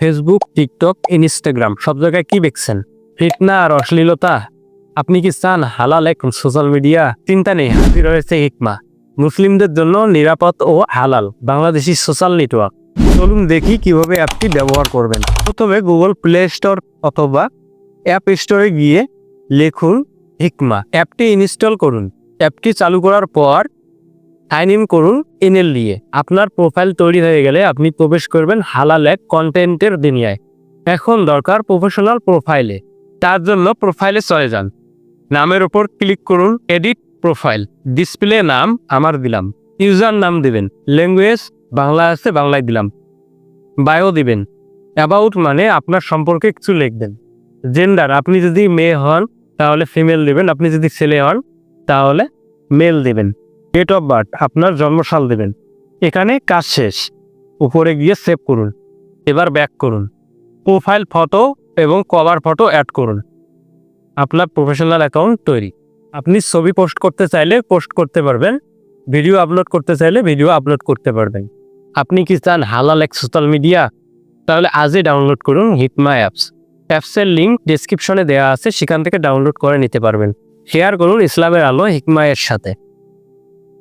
Facebook TikTok Instagram সব জায়গায় কি দেখছেন? ফিটনা আর অশ্লীলতা? আপনি কি চান হালাল এক সোশ্যাল মিডিয়া? চিন্তা নেই, হাজির রয়েছে হিকমা। মুসলিমদের জন্য নিরাপদ ও হালাল বাংলাদেশি সোশ্যাল নেটওয়ার্ক। চলুন দেখি কীভাবে অ্যাপটি ব্যবহার করবেন। প্রথমে গুগল প্লে স্টোর অথবা অ্যাপ স্টোরে গিয়ে লিখুন হিকমা। অ্যাপটি ইনস্টল করুন। অ্যাপটি চালু করার পর সাইন ইন করুন ইমেল দিয়ে। আপনার প্রোফাইল তৈরি হয়ে গেলে আপনি প্রবেশ করবেন হালাল এক কন্টেন্টের দুনিয়ায়। এখন দরকার প্রফেশনাল প্রোফাইলে। তার জন্য প্রোফাইলে চলে যান। নামের উপর ক্লিক করুন এডিট প্রোফাইল। ডিসপ্লে নাম আমার দিলাম। ইউজার নাম দিবেন। ল্যাঙ্গুয়েজ বাংলা আছে, বাংলায় দিলাম। বায়ো দিবেন। অ্যাবাউট মানে আপনার সম্পর্কে কিছু লিখবেন। জেন্ডার, আপনি যদি মেয়ে হন তাহলে ফিমেল দিবেন। আপনি যদি ছেলে হন তাহলে মেল দিবেন। ডেট অফ বার্থ আপনার জন্মসাল দেবেন। এখানে কাজ শেষ। উপরে গিয়ে সেভ করুন। এবার ব্যাক করুন। প্রোফাইল ফটো এবং কভার ফটো অ্যাড করুন। আপনার প্রফেশনাল অ্যাকাউন্ট তৈরি। আপনি ছবি পোস্ট করতে চাইলে পোস্ট করতে পারবেন। ভিডিও আপলোড করতে চাইলে ভিডিও আপলোড করতে পারবেন। আপনি কি চান হালাল এক সোশ্যাল মিডিয়া তাহলে আজই ডাউনলোড করুন হিটমা অ্যাপস অ্যাপসের লিঙ্ক ডিসক্রিপশনে দেওয়া আছে, সেখান থেকে ডাউনলোড করে নিতে পারবেন। শেয়ার করুন ইসলামের আলো হিকমায়ের সাথে।